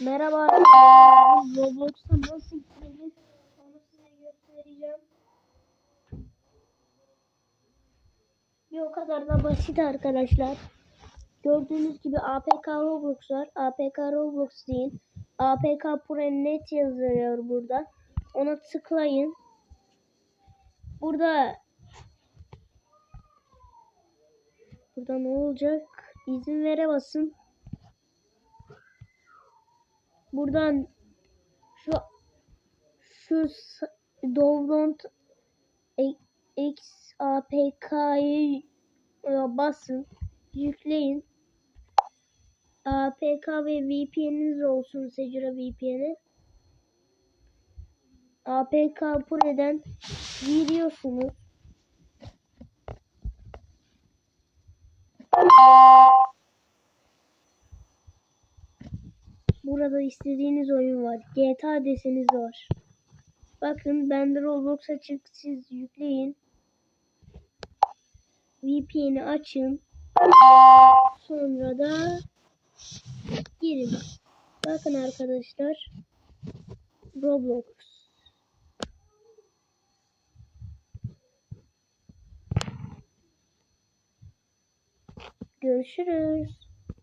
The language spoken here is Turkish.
Merhaba arkadaşlar. Roblox'a nasıl girilir onu size göstereceğim. Bir o kadar da basit arkadaşlar. Gördüğünüz gibi APK Roblox var. APK Roblox değil. APK Pro Net yazıyor burada. Ona tıklayın. Burada Burada ne olacak? İzin vere basın. Buradan şu şu download e- X APK'yı e, basın. Yükleyin. APK ve VPN'iniz olsun Secura VPN'i. APK Pro'dan giriyorsunuz. Burada istediğiniz oyun var. GTA deseniz var. Bakın bende Roblox açık. Siz yükleyin. VPN'i açın. Sonra da girin. Bakın arkadaşlar. Roblox. Görüşürüz.